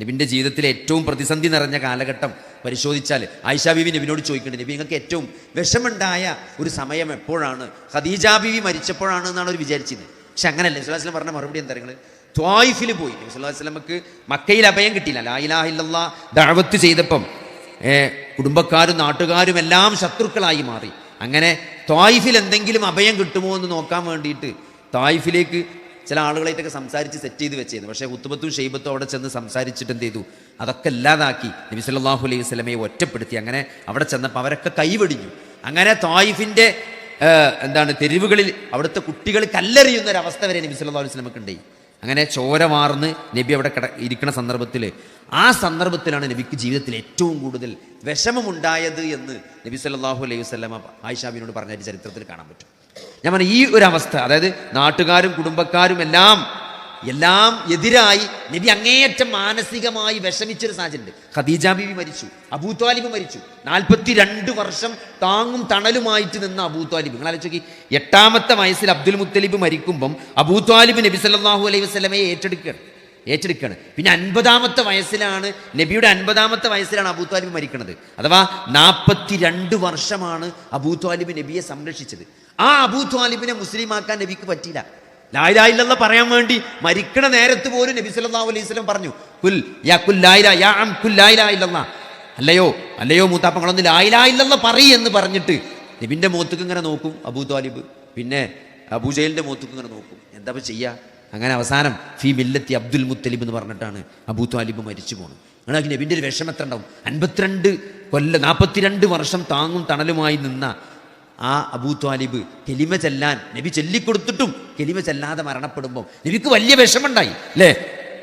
നബിന്റെ ജീവിതത്തിലെ ഏറ്റവും പ്രതിസന്ധി നിറഞ്ഞ കാലഘട്ടം പരിശോധിച്ചാൽ ആയിഷാ ബീവി നബിനോട് ചോദിക്കുന്നുണ്ട് നബി നിങ്ങൾക്ക് ഏറ്റവും വിഷമുണ്ടായ ഒരു സമയം എപ്പോഴാണ്? ഖദീജ ബീവി മരിച്ചപ്പോഴാണ് എന്നാണ് അവർ വിചാരിച്ചത് പക്ഷെ അങ്ങനല്ല നബി പറഞ്ഞ മറുപടി എന്താ നിങ്ങൾ ത്വായിഫിൽ പോയി. നബി സ്വല്ലല്ലാഹു അലൈഹി വസല്ലമക്ക് മക്കയിൽ അഭയം കിട്ടിയില്ല. ലാ ഇലാഹ ഇല്ലല്ലാ ദഅവത്ത് ചെയ്തപ്പം കുടുംബക്കാരും നാട്ടുകാരും എല്ലാം ശത്രുക്കളായി മാറി. അങ്ങനെ ത്വായിഫിൽ എന്തെങ്കിലും അഭയം കിട്ടുമോ എന്ന് നോക്കാൻ വേണ്ടിയിട്ട് ത്വായിഫിലേക്ക് ചില ആളുകളായിട്ടൊക്കെ സംസാരിച്ച് സെറ്റ് ചെയ്ത് വെച്ചിരുന്നു പക്ഷേ ഉത്തുബത്തും ഷെയ്ബത്തും അവിടെ ചെന്ന് സംസാരിച്ചിട്ട് എന്ത് ചെയ്തു? അതൊക്കെ ഇല്ലാതാക്കി. നബി സല്ലാഹു അലൈഹി വസല്ലമയെ ഒറ്റപ്പെടുത്തി. അങ്ങനെ അവിടെ ചെന്നപ്പോൾ അവരൊക്കെ കൈവടിഞ്ഞു. അങ്ങനെ തായിഫിന്റെ എന്താണ് തെരുവുകളിൽ അവിടുത്തെ കുട്ടികൾ കല്ലെറിയുന്ന ഒരു അവസ്ഥ വരെ നബി സല്ലാ അലൈഹി സ്വലമക്ക് ഉണ്ടായി. അങ്ങനെ ചോര മാറുന്ന് നബി അവിടെ കിട ഇരിക്കുന്ന സന്ദർഭത്തിൽ ആ സന്ദർഭത്തിലാണ് നബിക്ക് ജീവിതത്തിൽ ഏറ്റവും കൂടുതൽ വിഷമമുണ്ടായത് എന്ന് നബി സല്ലാഹു അലൈഹി വസല്ലമ ആയിഷാബിനോട് പറഞ്ഞ ചരിത്രത്തിൽ കാണാൻ പറ്റും. ഞാൻ പറഞ്ഞു ഈ ഒരു അവസ്ഥ അതായത് നാട്ടുകാരും കുടുംബക്കാരും എല്ലാം എല്ലാം എതിരായി നബി അങ്ങേയറ്റം മാനസികമായി വിഷമിച്ചൊരു സാഹചര്യം ഖദീജ ബിബി മരിച്ചു അബൂത്വാലിബ് മരിച്ചു. നാൽപ്പത്തി രണ്ട് വർഷം താങ്ങും തണലുമായിട്ട് നിന്ന അബൂത്വാലിബ് നിങ്ങൾ ആലോചിക്കി എട്ടാമത്തെ വയസ്സിൽ അബ്ദുൽ മുത്തലിബ് മരിക്കുമ്പം അബൂത്വാലിബ് നബി സല്ലാഹു അലൈഹി വസ്ലമയെ ഏറ്റെടുക്കുകയാണ്. ഏറ്റെടുക്കുകയാണ്. പിന്നെ അൻപതാമത്തെ വയസ്സിലാണ് നബിയുടെ അൻപതാമത്തെ വയസ്സിലാണ് അബൂ മരിക്കുന്നത്. അഥവാ നാൽപ്പത്തി രണ്ട് വർഷമാണ് അബൂ നബിയെ സംരക്ഷിച്ചത്. ആ അബൂ ത്വാലിബിനെ മുസ്ലിമാക്കാൻ നബിക്ക് പറ്റിയില്ല. ലായിലായില്ലെന്ന് പറയാൻ വേണ്ടി മരിക്കണ നേരത്ത് പോലും നബി സല്ലാ അലൈഹി വസല്ലം പറഞ്ഞു കുൽ യാ കുൽ ലായില യാ അം കുൽ ലായില ഇല്ലല്ലാ. അല്ലയോ അല്ലയോ മൂത്താപ്പങ്ങളൊന്ന് ലായിലായില്ലെന്ന് പറയ് എന്ന് പറഞ്ഞിട്ട് നബിന്റെ മുഖത്തേക്ക് ഇങ്ങനെ നോക്കും അബൂ പിന്നെ അബൂജയിലിന്റെ മുഖത്തേക്ക് ഇങ്ങനെ നോക്കും. എന്താ ചെയ്യുക ചെയ്യാ? അങ്ങനെ അവസാനം ഫി മില്ലത്തി അബ്ദുൽ മുത്തലിബ് എന്ന് പറഞ്ഞിട്ടാണ് അബൂ താലിബ് മരിച്ചു പോകുന്നത് അങ്ങനെ നബിന്റെ ഒരു വിഷമം എത്ര ഉണ്ടാവും? അൻപത്തിരണ്ട് കൊല്ല നാൽപ്പത്തിരണ്ട് വർഷം താങ്ങും തണലുമായി നിന്ന ആ അബൂ താലിബ് കെലിമ ചെല്ലാൻ നബി ചൊല്ലിക്കൊടുത്തിട്ടും കെലിമ ചെല്ലാതെ മരണപ്പെടുമ്പോൾ നബിക്ക് വലിയ വിഷമുണ്ടായി അല്ലേ?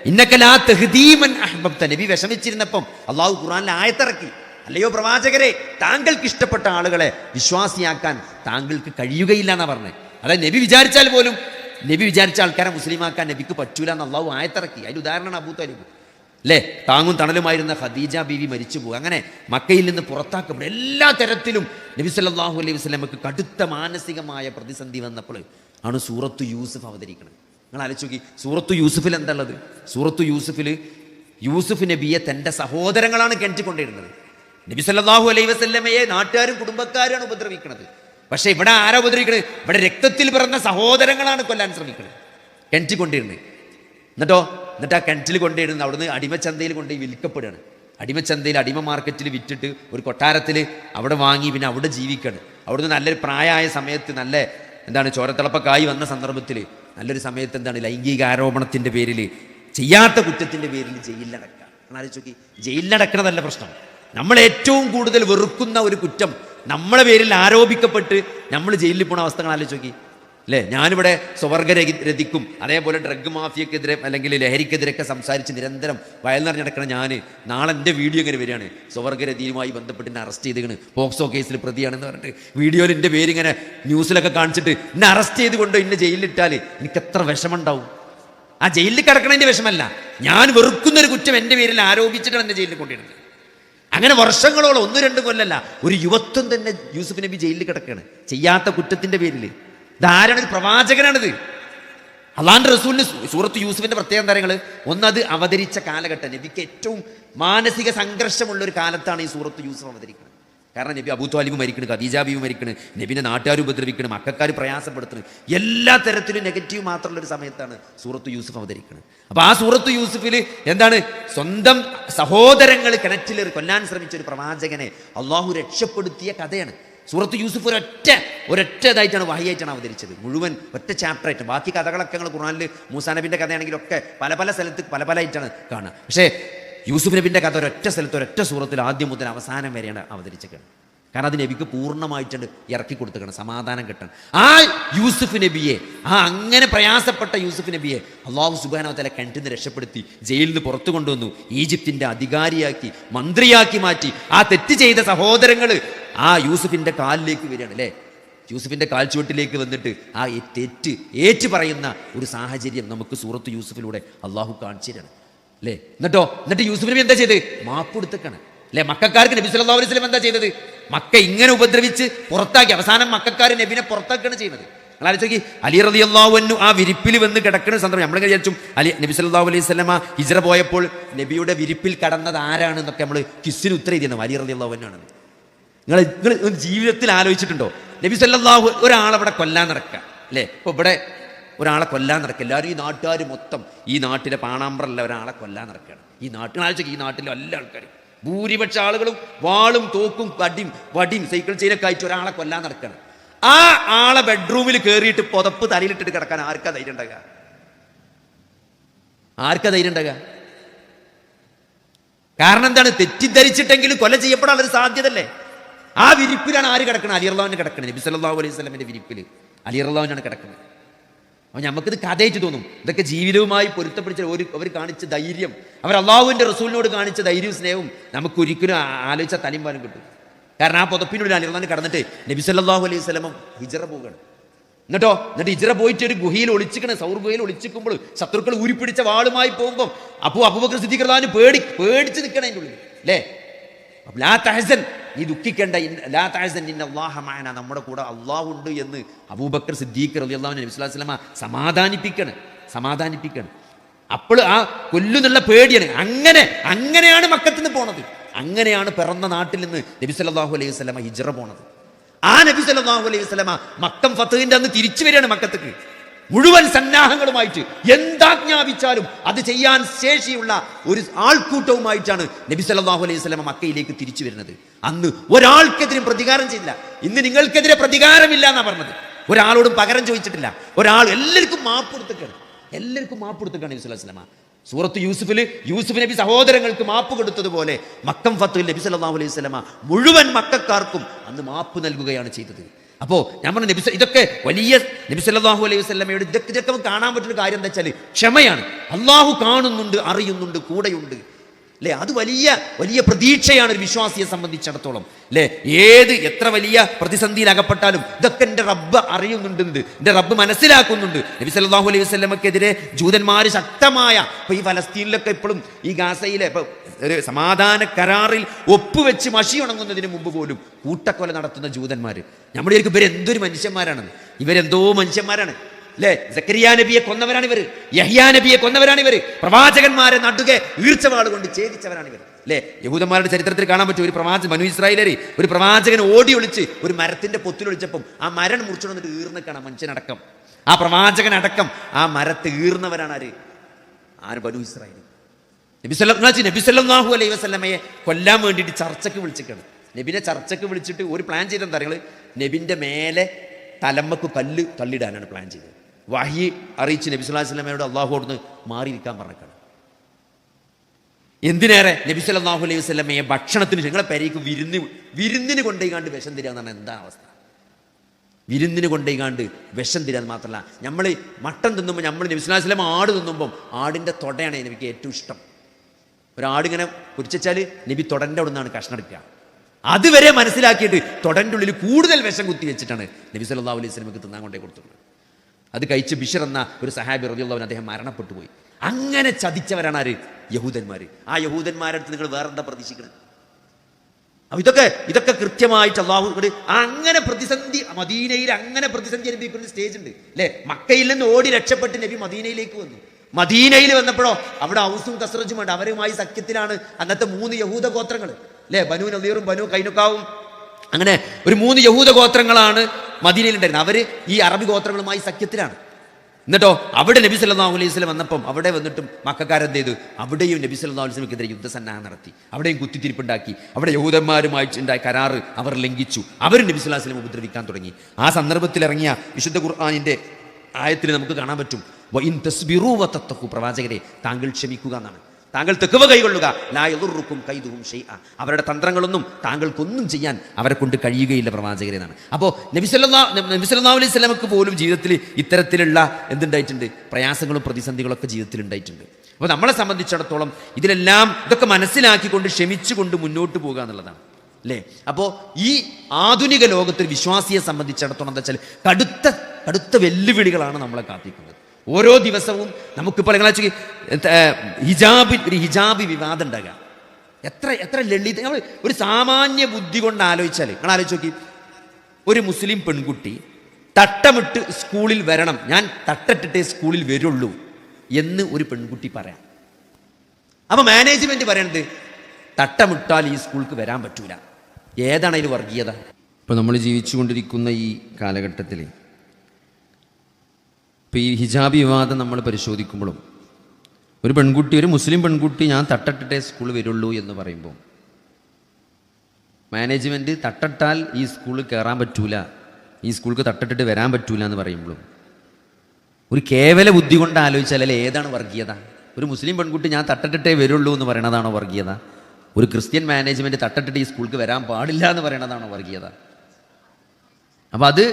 ഇന്നക്കലാ തെഹ്ദീമൻ അഹ്ബബ്ത. നബി വിഷമിച്ചിരുന്നപ്പം അള്ളാഹു ഖുറാനിലെ ആയത്തിറക്കി. അല്ലയോ പ്രവാചകരെ താങ്കൾക്ക് ഇഷ്ടപ്പെട്ട ആളുകളെ വിശ്വാസിയാക്കാൻ താങ്കൾക്ക് കഴിയുകയില്ല എന്നാ പറഞ്ഞത് അതായത് നബി വിചാരിച്ചാൽ പോലും നബി വിചാരിച്ച ആൾക്കാരെ മുസ്ലിമാക്കാൻ നബിക്ക് പറ്റൂല എന്ന് അള്ളാഹു ആയത്തിറക്കി. അതിന് ഉദാഹരണമാണ് അബൂ താലിബ്. അല്ലേ താങ്ങും തണലുമായിരുന്ന ഖദീജ ബീവി മരിച്ചു പോകും അങ്ങനെ മക്കയിൽ നിന്ന് പുറത്താക്കപ്പെടും എല്ലാ തരത്തിലും നബി സല്ലാഹു അലൈഹി വസ്ലമക്ക് കടുത്ത മാനസികമായ പ്രതിസന്ധി വന്നപ്പോൾ ആണ് സൂറത്ത് യൂസുഫ് അവതരിക്കുന്നത് നിങ്ങൾ ആലോചിച്ച് നോക്കി സൂറത്തു യൂസുഫിൽ യൂസഫിൽ സൂറത്തു യൂസുഫിൽ യൂസുഫ് നബിയെ തന്റെ സഹോദരങ്ങളാണ് കിണറ്റിക്കൊണ്ടിരുന്നത്. നബി സല്ലാഹു അലൈഹി വസല്ലമയെ നാട്ടുകാരും കുടുംബക്കാരും ഉപദ്രവിക്കുന്നത് പക്ഷേ ഇവിടെ ആരാ ഉപദ്രവിക്കുന്നത് ഇവിടെ രക്തത്തിൽ പിറന്ന സഹോദരങ്ങളാണ് കൊല്ലാൻ ശ്രമിക്കുന്നത് കിണറ്റിൽ കൊണ്ടിരുന്നത് എന്നിട്ടോ? എന്നിട്ട് ആ കിണറ്റിൽ കൊണ്ടിരുന്ന് അവിടുന്ന് അടിമച്ചന്തയിൽ കൊണ്ടുപോയി വിൽക്കപ്പെടുകയാണ്. അടിമച്ചന്തയിൽ അടിമ മാർക്കറ്റിൽ വിറ്റിട്ട് ഒരു കൊട്ടാരത്തിൽ അവിടെ വാങ്ങി പിന്നെ അവിടെ ജീവിക്കുകയാണ്. അവിടുന്ന് നല്ലൊരു പ്രായമായ സമയത്ത് നല്ല എന്താണ് ചോരത്തിളപ്പക്കായി വന്ന സന്ദർഭത്തിൽ നല്ലൊരു സമയത്ത് എന്താണ് ലൈംഗിക ആരോപണത്തിന്റെ പേരിൽ ചെയ്യാത്ത കുറ്റത്തിന്റെ പേരിൽ ജയിലിലടക്കുക ആലോചിച്ച് നോക്കി ജയിലിലടക്കണതല്ല പ്രശ്നം. നമ്മൾ ഏറ്റവും കൂടുതൽ വെറുക്കുന്ന ഒരു കുറ്റം നമ്മളെ പേരിൽ ആരോപിക്കപ്പെട്ട് നമ്മൾ ജയിലിൽ പോണ അവസ്ഥകൾ ആലോചിച്ച് നോക്കി. അല്ലേ? ഞാനിവിടെ സ്വർഗ രതിക്കും അതേപോലെ ഡ്രഗ് മാഫിയക്കെതിരെ അല്ലെങ്കിൽ ലഹരിക്കെതിരെയൊക്കെ സംസാരിച്ച് നിരന്തരം വയൽ നിറഞ്ഞടക്കണ ഞാൻ നാളെ എന്റെ വീഡിയോ ഇങ്ങനെ വരികയാണ്. സ്വർഗരതിയുമായി ബന്ധപ്പെട്ട് എന്നെ അറസ്റ്റ് ചെയ്തിങ്ങനെ പോക്സോ കേസിൽ പ്രതിയാണെന്ന് പറഞ്ഞിട്ട് വീഡിയോയിൽ എന്റെ പേരിങ്ങനെ ന്യൂസിലൊക്കെ കാണിച്ചിട്ട് എന്നെ അറസ്റ്റ് ചെയ്തുകൊണ്ട് എന്നെ ജയിലിലിട്ടാൽ എനിക്ക് എത്ര വിഷമുണ്ടാവും ആ ജയിലിൽ കിടക്കണതിന്റെ വിഷമല്ല. ഞാൻ വെറുക്കുന്നൊരു കുറ്റം എന്റെ പേരിൽ ആരോപിച്ചിട്ടാണ് എന്നെ ജയിലിൽ കൊണ്ടിരുന്നത് അങ്ങനെ വർഷങ്ങളോളം ഒന്ന് രണ്ട് കൊല്ലല്ല. ഒരു യുവത്വം തന്നെ യൂസുഫ് നബി ജയിലിൽ കിടക്കുകയാണ് ചെയ്യാത്ത കുറ്റത്തിന്റെ പേരിൽ. ധാരണ ഒരു പ്രവാചകനാണിത്. അള്ളാന്റെ റസൂലിന് സൂറത്ത് യൂസുഫിന്റെ പ്രത്യേകം താരങ്ങൾ ഒന്നത് അവതരിച്ച കാലഘട്ടം. നബിക്ക് ഏറ്റവും മാനസിക സംഘർഷമുള്ള ഒരു കാലത്താണ് ഈ സൂറത്ത് യൂസുഫ് അവതരിക്കുന്നത്. കാരണം നബി അബൂത്വാലിബ് മരിക്കണ് ഖദീജാബിബ് മരിക്കണ് നബിനെ നാട്ടുകാർ ഉപദ്രവിക്കണം മക്കാർ പ്രയാസപ്പെടുത്തണം. എല്ലാ തരത്തിലും നെഗറ്റീവ് മാത്രമുള്ള ഒരു സമയത്താണ് സൂറത്ത് യൂസുഫ് അവതരിക്കുന്നത് അപ്പോൾ ആ സൂറത്ത് യൂസുഫിൽ എന്താണ്? സ്വന്തം സഹോദരങ്ങൾ കിണറ്റിൽ കൊല്ലാൻ ശ്രമിച്ച ഒരു പ്രവാചകനെ അള്ളാഹു രക്ഷപ്പെടുത്തിയ കഥയാണ്. സൂറത്ത് യൂസുഫ് ഒരൊറ്റ ഒരൊറ്റ ഇതായിട്ടാണ് വഹിയായിട്ടാണ് അവതരിച്ചത്. മുഴുവൻ ഒറ്റ ചാപ്റ്റർ ആയിട്ട്. ബാക്കി കഥകളൊക്കെ ഞങ്ങൾ ഖുറാനിൽ മൂസാനബിന്റെ കഥയാണെങ്കിലൊക്കെ പല പല സ്ഥലത്ത് പല പല ആയിട്ടാണ് കാണുക പക്ഷേ യൂസുഫ് നബിന്റെ കഥ ഒരൊറ്റ സ്ഥലത്ത് ഒരൊറ്റ സൂറത്തിൽ ആദ്യം മുതൽ അവസാനം വരെയാണ് അവതരിച്ചത് കാരണം അത് നബിക്ക് പൂർണമായിട്ടുണ്ട് ഇറക്കി കൊടുത്തേക്കണം സമാധാനം കിട്ടണം. ആ യൂസുഫ് നബിയെ ആ അങ്ങനെ പ്രയാസപ്പെട്ട യൂസുഫ് നബിയെ അള്ളാഹു സുബാനവത്തല കിണറ്റിൽ നിന്ന് രക്ഷപ്പെടുത്തി ജയിലിൽ നിന്ന് പുറത്തു കൊണ്ടുവന്നു ഈജിപ്തിന്റെ അധികാരിയാക്കി മന്ത്രിയാക്കി മാറ്റി. ആ തെറ്റ് ചെയ്ത സഹോദരങ്ങൾ ആ യൂസുഫിന്റെ കാലിലേക്ക് വരികയാണ് അല്ലേ? യൂസുഫിന്റെ കാൽച്ചുവട്ടിലേക്ക് വന്നിട്ട് ആ തെറ്റ് ഏറ്റു പറയുന്ന ഒരു സാഹചര്യം നമുക്ക് സൂറത്ത് യൂസുഫിലൂടെ അള്ളാഹു കാണിച്ചു തരാണ്. അല്ലേ എന്നിട്ടോ? എന്നിട്ട് യൂസുഫ് നബി എന്താ ചെയ്ത്? മാപ്പ് കൊടുത്തേക്കാണ് അല്ലെ മക്കാർക്ക് നബി സല്ലല്ലാഹു അലൈഹി എന്താ ചെയ്തത്? മക്ക ഇങ്ങനെ ഉപദ്രവിച്ച് പുറത്താക്കി അവസാനം മക്കാർ നബിനെ പുറത്താക്കുകയാണ് ചെയ്യുന്നത് നിങ്ങൾ അലി റതി അള്ളാഹുവിനു ആ വിരിപ്പിൽ വന്ന് കിടക്കുന്ന സന്ദർഭം. നമ്മൾ വിചാരിച്ചു അലി നബി സല്ലല്ലാഹു അലൈഹി സ്വലമ ഹിജറ പോയപ്പോൾ നബിയുടെ വിരിപ്പിൽ കടന്നത് ആരാണെന്നൊക്കെ നമ്മൾ കിസ്സിന് ഉത്തരം എഴുതിയത് അലി റതി അള്ളാഹുവിനാണ് നിങ്ങൾ നിങ്ങൾ ജീവിതത്തിൽ ആലോചിച്ചിട്ടുണ്ടോ? നബി സല്ലാഹു ഒരാളവിടെ കൊല്ലാൻ നടക്കുക. അല്ലേ ഇപ്പോൾ ഇവിടെ ഒരാളെ കൊല്ലാൻ നടക്കുക എല്ലാവരും ഈ നാട്ടുകാർ മൊത്തം ഈ നാട്ടിലെ പാണാമ്പ്രല്ല ഒരാളെ കൊല്ലാൻ നടക്കുകയാണ്. ഈ നാട്ടിൽ ആലോചിക്കുക ഈ നാട്ടിലെ എല്ലാ ആൾക്കാരും. ഭൂരിപക്ഷ ആളുകളും വാളും തോക്കും വടിയും വടിയും സൈക്കിൾ ചെയിനൊക്കെ അയച്ച് ഒരാളെ കൊല്ലാൻ നടക്കുകയാണ്. ആ ആളെ ബെഡ്റൂമിൽ കയറിയിട്ട് പുതപ്പ് തലയിലിട്ടിട്ട് കിടക്കാൻ ആർക്കാ ധൈര്യം ഉണ്ടാകുക ആർക്കാ ധൈര്യം ഉണ്ടാകുക കാരണം എന്താണ്? തെറ്റിദ്ധരിച്ചിട്ടെങ്കിലും കൊല ചെയ്യപ്പെടാൻ ഒരു സാധ്യതല്ലേ ആ വിരിപ്പിലാണ് ആര് കിടക്കുന്നത് അലി കിടക്കുന്നത് നബി അലൈഹി സ്വലമിന്റെ വിരിപ്പിൽ അലി കിടക്കുന്നത് അപ്പോൾ നമുക്കിത് കഥയേറ്റ് തോന്നും. ഇതൊക്കെ ജീവിതവുമായി പൊരുത്തപ്പിടിച്ച ഒരു അവർ കാണിച്ച ധൈര്യം. അവർ അള്ളാഹുവിന്റെ റസൂലിനോട് കാണിച്ച ധൈര്യവും സ്നേഹവും നമുക്കൊരിക്കലും ആലോചിച്ച തലയും പാലും കിട്ടും. കാരണം ആ പുതപ്പിനുള്ളിൽ അലി അള്ളാഹിന് കടന്നിട്ട് നബി സല്ലാഹു അലൈഹി സ്വലമം ഹിജറ പോവുകയാണ്. എന്നിട്ടോ? എന്നിട്ട് ഇജറ പോയിട്ട് ഒരു ഗുഹയിൽ ഒളിച്ചിക്കണ സൗർ ഗുഹയിൽ ഒളിച്ചിക്കുമ്പോൾ ശത്രുക്കൾ ഊരിപ്പിടിച്ച വാളുമായി പോകുമ്പോൾ അപ്പോൾ അബൂബക്കർ സിദ്ദീഖ്ലാന് പേടി പേടിച്ച് നിൽക്കണേ ഉള്ളിൽ. അല്ലേ? അപ്പൊ തഹസൻ നീ ദുഃഖിക്കേണ്ട ലാ ഇന്ന അല്ലാഹ നമ്മുടെ കൂടെ അള്ളാഹു ഉണ്ട് എന്ന് അബൂബക്കർ സിദ്ദീഖ് അലി അള്ളാഹു നബി സ്വലാ അലൈഹി വസല്ലമ സമാധാനിപ്പിക്കണം. സമാധാനിപ്പിക്കണം. അപ്പോൾ ആ കൊല്ലുന്നുള്ള പേടിയാണ്. അങ്ങനെ അങ്ങനെയാണ് മക്കത്തിൽ നിന്ന് പോണത്. അങ്ങനെയാണ് പിറന്ന നാട്ടിൽ നിന്ന് നബി സല്ലാഹു അലൈഹി വസല്ലമ ഹിജറ പോണത്. ആ നബി സല്ലാഹു അലൈഹി വസല്ലമ മക്കം ഫത്തഹിന്റെ അന്ന് തിരിച്ചു വരികയാണ് മക്കത്തേക്ക്. മുഴുവൻ സന്നാഹങ്ങളുമായിട്ട് എന്താജ്ഞാപിച്ചാലും അത് ചെയ്യാൻ ശേഷിയുള്ള ഒരു ആൾക്കൂട്ടവുമായിട്ടാണ് നബി സല്ലാഹു അലൈഹി വസല്ലമ മക്കയിലേക്ക് തിരിച്ചു വരുന്നത്. അന്ന് ഒരാൾക്കെതിരെ പ്രതികാരം ചെയ്തില്ല. ഇന്ന് നിങ്ങൾക്കെതിരെ പ്രതികാരമില്ല എന്നാ പറഞ്ഞത്. ഒരാളോടും പകരം ചോദിച്ചിട്ടില്ല. ഒരാൾ എല്ലാവർക്കും മാപ്പ് കൊടുത്തിട്ടാണ്. എല്ലാവർക്കും മാപ്പ് കൊടുത്തിട്ടാണ് നബി അലൈഹി വസല്ലമ സൂറത്ത് യൂസുഫിൽ യൂസുഫ് നബി സഹോദരങ്ങൾക്ക് മാപ്പ് കൊടുത്തതുപോലെ മക്കം ഫത്തുൽ നബി സല്ലല്ലാഹു അലൈഹി സ്വലമ മുഴുവൻ മക്കാർക്കും അന്ന് മാപ്പ് നൽകുകയാണ് ചെയ്തത്. അപ്പോൾ ഞാൻ പറഞ്ഞു നബിസ് ഇതൊക്കെ വലിയ നബിസല്ലാഹു അലൈഹി വസ്ലമയുടെ ഇതൊക്കെ ഇതൊക്കെ കാണാൻ പറ്റുന്ന കാര്യം എന്താ വെച്ചാൽ ക്ഷമയാണ്. അള്ളാഹു കാണുന്നുണ്ട് അറിയുന്നുണ്ട് കൂടെയുണ്ട്. അല്ലേ? അത് വലിയ വലിയ പ്രതീക്ഷയാണ് ഒരു വിശ്വാസിയെ സംബന്ധിച്ചിടത്തോളം. അല്ലേ? ഏത് എത്ര വലിയ പ്രതിസന്ധിയിൽ അകപ്പെട്ടാലും ഇതൊക്കെ എന്റെ റബ്ബ് അറിയുന്നുണ്ട്. എന്റെ റബ്ബ് മനസ്സിലാക്കുന്നുണ്ട്. നബി സല്ലാഹു അലൈഹി വസ്ലമക്കെതിരെ ജൂതന്മാർ ശക്തമായ ഇപ്പൊ ഈ ഫലസ്തീനിലൊക്കെ ഇപ്പോഴും ഈ ഗാസയിലെ ഒരു സമാധാന കരാറിൽ ഒപ്പുവെച്ച് മഷി ഉണങ്ങുന്നതിന് മുമ്പ് പോലും കൂട്ടക്കൊല നടത്തുന്ന ജൂതന്മാർ നമ്മുടെ ശരിക്കും ഇവരെന്തൊരു മനുഷ്യന്മാരാണ്? ഇവരെന്തോ മനുഷ്യന്മാരാണ്. അല്ലേ സക്കരിയ നബിയെ കൊന്നവരാണ് ഇവർ യഹ്യാ നബിയെ കൊന്നവരാണ് ഇവർ പ്രവാചകന്മാരെ നടുകെ ഈർച്ചവാട് കൊണ്ട് ഛേദിച്ചവരാണ് ഇവർ അല്ലേ യഹൂദന്മാരുടെ ചരിത്രത്തിൽ കാണാൻ പറ്റും ഒരു പ്രവാചൻ മനു ഇസ്രായേലരി ഒരു പ്രവാചകൻ ഓടി ഒളിച്ച് ഒരു മരത്തിന്റെ പൊത്തിലൊളിച്ചപ്പം ആ മരം മുറിച്ചു വന്നിട്ട് ഈർന്ന് കാണാം മനുഷ്യനടക്കം. ആ പ്രവാചകനടക്കം ആ മരത്ത് ഈർന്നവരാണ് ആര്? ആര്? ബനു ഇസ്രായേലി. നബി നബിസ്വല്ലാഹു അലൈഹി വസല്ലമയെ കൊല്ലാൻ വേണ്ടിയിട്ട് ചർച്ചയ്ക്ക് വിളിച്ചിട്ടാണ് നബിനെ ചർച്ചയ്ക്ക് വിളിച്ചിട്ട് ഒരു പ്ലാൻ ചെയ്തെന്താ നിങ്ങൾ നബിന്റെ മേലെ തലമ്മക്ക് കല്ല് തള്ളിടാനാണ് പ്ലാൻ ചെയ്തത്. വഹി അറിയിച്ച് നബി സല്ലല്ലാഹു അലൈഹി വസല്ലമയോട് അള്ളാഹുവിടുന്ന് മാറിയിരിക്കാൻ പറഞ്ഞേക്കാണ്. എന്തിനേറെ നബി സല്ലല്ലാഹു അലൈഹി വസല്ലമയെ ഭക്ഷണത്തിന് ഞങ്ങളെ പരിക്ക് വിരുന്ന് വിരുന്നിന് കൊണ്ടുപോയിക്കാണ്ട് വിഷം തരിക എന്നാണ് എന്താ അവസ്ഥ? വിരുന്നിന് കൊണ്ടുപോയിക്കാണ്ട് വിഷം തരാൻ മാത്രമല്ല നമ്മൾ മട്ടൻ തിന്നുമ്പോൾ നമ്മൾ നബി സ്വലാഹു വസല്ലം ആട് തിന്നുമ്പം ആടിന്റെ തൊടയാണ് എനിക്ക് ഏറ്റവും ഇഷ്ടം. ഒരാടിങ്ങനെ കുരിച്ചാൽ നബി തൊടന്റെ അവിടെ നിന്നാണ് കഷ്ണം എടുക്കുക. അതുവരെ മനസ്സിലാക്കിയിട്ട് തൊടന്റെ ഉള്ളിൽ കൂടുതൽ വിഷം കുത്തി വെച്ചിട്ടാണ് നബി സല്ലല്ലാഹു അലൈഹി വസല്ലമക്ക് തിന്നാൻ കൊണ്ടേ കൊടുത്തിട്ടുള്ളത്. അത് കഴിച്ച് ബിഷർ ഒരു സഹാബി റബിയുള്ളവൻ അദ്ദേഹം മരണപ്പെട്ടു പോയി. അങ്ങനെ ചതിച്ചവരാണ് ആര്? യഹൂദന്മാർ ആ യഹൂദന്മാരുടെ നിങ്ങൾ വേറെന്താ പ്രതീക്ഷിക്കുന്നത് അപ്പൊ ഇതൊക്കെ ഇതൊക്കെ കൃത്യമായിട്ട് അള്ളാഹു അങ്ങനെ പ്രതിസന്ധി മദീനയിൽ അങ്ങനെ പ്രതിസന്ധി അനുഭവിക്കുന്ന സ്റ്റേജ് ഉണ്ട്. അല്ലെ? മക്കയിൽ നിന്ന് ഓടി രക്ഷപ്പെട്ട് നബി മദീനയിലേക്ക് വന്നു. മദീനയിൽ വന്നപ്പോഴോ അവിടെ ഔസും കസറജും ഉണ്ട്. അവരുമായി സഖ്യത്തിലാണ് അന്നത്തെ മൂന്ന് യഹൂദ ഗോത്രങ്ങൾ അല്ലെ? ബനു നദീറും ബനു കൈനുക്കാവും അങ്ങനെ ഒരു മൂന്ന് യഹൂദ ഗോത്രങ്ങളാണ് മദീനയിലുണ്ടായിരുന്നത് അവർ ഈ അറബി ഗോത്രങ്ങളുമായി സഖ്യത്തിലാണ്. എന്നിട്ടോ അവിടെ നബി സല്ലല്ലാഹു അലൈഹി സ്വലം വന്നപ്പം അവിടെ വന്നിട്ടും മക്കാരെന്ത് ചെയ്തു? അവിടെയും നബി സല്ലാ അലൈഹി സ്വലമിക്കെതിരെ യുദ്ധസന്നാഹം നടത്തി. അവിടെയും കുത്തിത്തിരിപ്പുണ്ടാക്കി. അവിടെ യഹൂദന്മാരുമായി ഉണ്ടായ കരാറ് അവർ ലംഘിച്ചു. അവർ നബി സല്ലല്ലാഹു സ്വലം ഉപദ്രവിക്കാൻ തുടങ്ങി. ആ സന്ദർഭത്തിൽ ഇറങ്ങിയ വിശുദ്ധ ഖുർആാനിന്റെ ആയത്തിന് നമുക്ക് കാണാൻ പറ്റും. പ്രവാചകരെ താങ്കൾ ക്ഷമിക്കുക എന്നാണ്. താങ്കൾ തെക്കുവ കൈകൊള്ളുക. ലാ യദുറുക്കും കൈതുവും ഷൈഅ. അവരുടെ തന്ത്രങ്ങളൊന്നും താങ്കൾക്കൊന്നും ചെയ്യാൻ അവരെ കൊണ്ട് കഴിയുകയില്ല പ്രവാചകരെന്നാണ് അപ്പോൾ നബിസല്ലാ നബിസല്ലാ അലൈഹി സ്വലമക്ക് പോലും ജീവിതത്തിൽ ഇത്തരത്തിലുള്ള എന്തുണ്ടായിട്ടുണ്ട്? പ്രയാസങ്ങളും പ്രതിസന്ധികളൊക്കെ ജീവിതത്തിൽ ഉണ്ടായിട്ടുണ്ട്. അപ്പോൾ നമ്മളെ സംബന്ധിച്ചിടത്തോളം ഇതിലെല്ലാം ഇതൊക്കെ മനസ്സിലാക്കിക്കൊണ്ട് ക്ഷമിച്ചുകൊണ്ട് മുന്നോട്ട് പോകുക എന്നുള്ളതാണ്. അല്ലേ? അപ്പോൾ ഈ ആധുനിക ലോകത്തിൽ വിശ്വാസിയെ സംബന്ധിച്ചിടത്തോളം എന്താ വെച്ചാൽ കടുത്ത കടുത്ത വെല്ലുവിളികളാണ് നമ്മളെ കാത്തിക്കുന്നത് ഓരോ ദിവസവും നമുക്കിപ്പോൾ നിങ്ങളെ ഹിജാബ് ഒരു ഹിജാബി വിവാദം ഉണ്ടാകുക എത്ര എത്ര ലളിത നമ്മൾ ഒരു സാമാന്യ ബുദ്ധി കൊണ്ട് ആലോചിച്ചാൽ നിങ്ങൾ ആലോചിച്ച് നോക്കി. ഒരു മുസ്ലിം പെൺകുട്ടി തട്ടമിട്ട് സ്കൂളിൽ വരണം. ഞാൻ തട്ടട്ടിട്ടേ സ്കൂളിൽ വരുള്ളൂ എന്ന് ഒരു പെൺകുട്ടി പറയാം. അപ്പോൾ മാനേജ്മെന്റ് പറയണത് തട്ടമിട്ടാൽ ഈ സ്കൂൾക്ക് വരാൻ പറ്റൂല. ഏതാണ് അതിൽ വർഗീയത? ഇപ്പോൾ നമ്മൾ ജീവിച്ചുകൊണ്ടിരിക്കുന്ന ഈ കാലഘട്ടത്തിൽ ഇപ്പൊ ഈ ഹിജാബ് വിവാദം നമ്മൾ പരിശോധിക്കുമ്പോഴും ഒരു പെൺകുട്ടി ഒരു മുസ്ലിം പെൺകുട്ടി ഞാൻ തട്ടട്ടിട്ടേ സ്കൂളിൽ വരുള്ളൂ എന്ന് പറയുമ്പോൾ മാനേജ്മെന്റ് തട്ടട്ടാൽ ഈ സ്കൂളിൽ കയറാൻ പറ്റൂല ഈ സ്കൂൾക്ക് തട്ടിട്ടിട്ട് വരാൻ പറ്റൂല എന്ന് പറയുമ്പോഴും ഒരു കേവല ബുദ്ധി കൊണ്ട് ആലോചിച്ചാൽ അല്ലെ ഏതാണ് വർഗീയത? ഒരു മുസ്ലിം പെൺകുട്ടി ഞാൻ തട്ടിട്ടിട്ടേ വരുള്ളൂ എന്ന് പറയണതാണോ വർഗീയത? ഒരു ക്രിസ്ത്യൻ മാനേജ്മെന്റ് തട്ടിട്ടിട്ട് ഈ സ്കൂൾക്ക് വരാൻ പാടില്ല എന്ന് പറയണതാണോ വർഗീയത? അപ്പോൾ അത്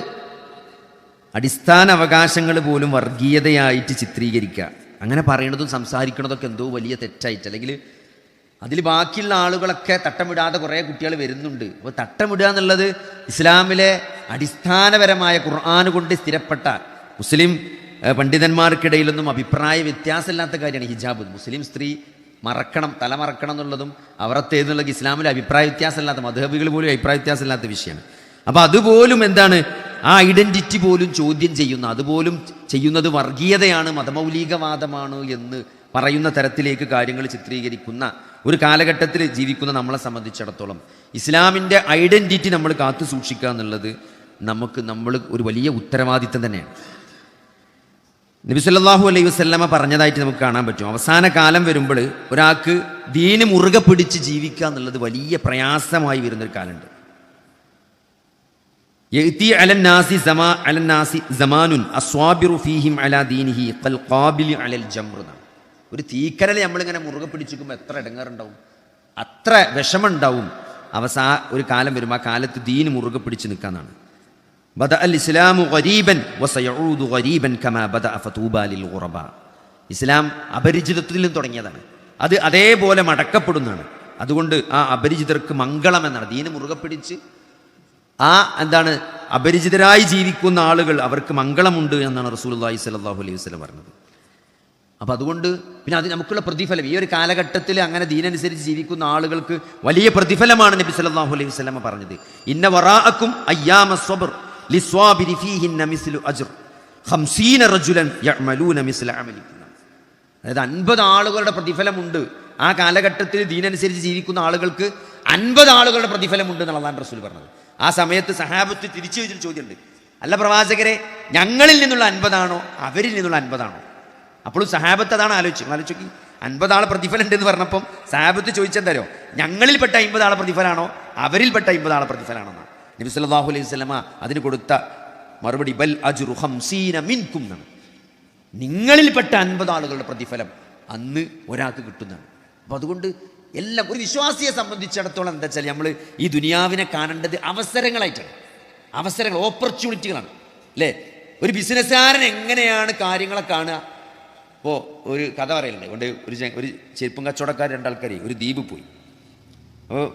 അടിസ്ഥാന അവകാശങ്ങൾ പോലും വർഗീയതയായിട്ട് ചിത്രീകരിക്കുക. അങ്ങനെ പറയണതും സംസാരിക്കണതൊക്കെ എന്തോ വലിയ തെറ്റായിട്ട്. അല്ലെങ്കിൽ അതിൽ ബാക്കിയുള്ള ആളുകളൊക്കെ തട്ടമിടാതെ കുറേ കുട്ടികൾ വരുന്നുണ്ട്. അപ്പോൾ തട്ടമിടുക എന്നുള്ളത് ഇസ്ലാമിലെ അടിസ്ഥാനപരമായ ഖുർആൻ കൊണ്ട് സ്ഥിരപ്പെട്ട മുസ്ലിം പണ്ഡിതന്മാർക്കിടയിലൊന്നും അഭിപ്രായ വ്യത്യാസമില്ലാത്ത കാര്യമാണ് ഹിജാബ്. മുസ്ലിം സ്ത്രീ മറക്കണം തല മറക്കണം എന്നുള്ളതും അവറത്തെ ഇസ്ലാമിലെ അഭിപ്രായ വ്യത്യാസമില്ലാത്ത മധുഹബികൾ പോലും അഭിപ്രായ വ്യത്യാസമില്ലാത്ത വിഷയമാണ്. അപ്പോൾ അതുപോലും എന്താണ് ആ ഐഡന്റിറ്റി പോലും ചോദ്യം ചെയ്യുന്ന അതുപോലും ചെയ്യുന്നത് വർഗീയതയാണ് മതമൗലികവാദമാണ് എന്ന് പറയുന്ന തരത്തിലേക്ക് കാര്യങ്ങൾ ചിത്രീകരിക്കുന്ന ഒരു കാലഘട്ടത്തിൽ ജീവിക്കുന്ന നമ്മളെ സംബന്ധിച്ചിടത്തോളം ഇസ്ലാമിന്റെ ഐഡന്റിറ്റി നമ്മൾ കാത്തു സൂക്ഷിക്കുക എന്നുള്ളത് നമുക്ക് നമ്മൾ ഒരു വലിയ ഉത്തരവാദിത്തം തന്നെയാണ്. നബി സല്ലല്ലാഹു അലൈഹി വസല്ലമ പറഞ്ഞതായിട്ട് നമുക്ക് കാണാൻ പറ്റും. അവസാന കാലം വരുമ്പോൾ ഒരാൾക്ക് ദീന് മുറുകെ പിടിച്ച് ജീവിക്കുക എന്നുള്ളത് വലിയ പ്രയാസമായി വരുന്നൊരു കാലമുണ്ട്. ഒരു തീക്കരൽ നമ്മളിങ്ങനെ മുറുകെ പിടിച്ചിരിക്കുമ്പോൾ എത്ര ഇടങ്ങാറുണ്ടാവും? അത്ര വിഷമുണ്ടാവും അവസാ ഒരു കാലം വരുമ്പോൾ ആ കാലത്ത് ദീന് മുറുകെ പിടിച്ച് നിൽക്കാന്നാണ് ബദ അൽ ഇസ്ലാമു ഗരീബൻ വസയൂദു ഗരീബൻ കമാ ബദ ഫതൂബ ലിൽ ഗുറബ ഇസ്ലാം നിന്ന് തുടങ്ങിയതാണ്. അത് അതേപോലെ മടക്കപ്പെടുന്നതാണ്. അതുകൊണ്ട് ആ അപരിചിതർക്ക് മംഗളം എന്നാണ് ദീന് മുറുകെ പിടിച്ച് ആ എന്താണ് അപരിചിതരായി ജീവിക്കുന്ന ആളുകൾ അവർക്ക് മംഗളമുണ്ട് എന്നാണ് റസൂലുള്ളാഹി സ്വല്ലല്ലാഹു അലൈഹി വസ്ലം പറഞ്ഞത്. അപ്പോൾ അതുകൊണ്ട് പിന്നെ അത് നമുക്കുള്ള പ്രതിഫലം. ഈ ഒരു കാലഘട്ടത്തിൽ അങ്ങനെ ദീനനുസരിച്ച് ജീവിക്കുന്ന ആളുകൾക്ക് വലിയ പ്രതിഫലമാണ് നബി സലാഹു അലൈഹി വസ്ലമ പറഞ്ഞത്. ഇന്ന വറാഅക്കും അയ്യാമ സ്വബർ അതായത് അൻപത് ആളുകളുടെ പ്രതിഫലമുണ്ട്. ആ കാലഘട്ടത്തിൽ ദീനനുസരിച്ച് ജീവിക്കുന്ന ആളുകൾക്ക് അൻപത് ആളുകളുടെ പ്രതിഫലമുണ്ട് എന്നുള്ളതാണ് റസൂൽ പറഞ്ഞത്. ആ സമയത്ത് സഹാബത്ത് തിരിച്ചു വെച്ചൊരു ചോദ്യമുണ്ട്. അല്ല പ്രവാചകരെ ഞങ്ങളിൽ നിന്നുള്ള അൻപതാണോ? അവരിൽ നിന്നുള്ള അൻപതാണോ? അപ്പോഴും സഹാബത്ത് അതാണ് ആലോചിച്ചു ആലോചിച്ചു അൻപതാളെ പ്രതിഫലം ഉണ്ടെന്ന് പറഞ്ഞപ്പം സഹാബത്ത് ചോദിച്ചെന്തരോ ഞങ്ങളിൽപ്പെട്ട അമ്പത് ആളെ പ്രതിഫലമാണോ അവരിൽപ്പെട്ട അമ്പത് ആളെ പ്രതിഫലമാണോ നബി സല്ലല്ലാഹു അലൈഹി വസല്ലമ അതിന് കൊടുത്ത മറുപടി ബൽ അജ്റു ഹംസീന മിൻകും നിങ്ങളിൽപ്പെട്ട അൻപത് ആളുകളുടെ പ്രതിഫലം അന്ന് ഒരാൾക്ക് കിട്ടുന്നതാണ്. അപ്പം അതുകൊണ്ട് എല്ലാം ഒരു വിശ്വാസിയെ സംബന്ധിച്ചിടത്തോളം എന്താ വെച്ചാൽ നമ്മൾ ഈ ദുനിയാവിനെ കാണേണ്ടത് അവസരങ്ങളായിട്ടാണ്. അവസരങ്ങൾ ഓപ്പർച്യൂണിറ്റികളാണ് അല്ലേ? ഒരു ബിസിനസ്സുകാരൻ എങ്ങനെയാണ് കാര്യങ്ങളെ കാണുക? ഇപ്പോൾ ഒരു കഥ പറയലുണ്ട്. കൊണ്ട് ഒരു ഒരു ചെരുപ്പും കച്ചവടക്കാർ രണ്ടാൾക്കാർ ഒരു ദ്വീപ് പോയി. അപ്പോൾ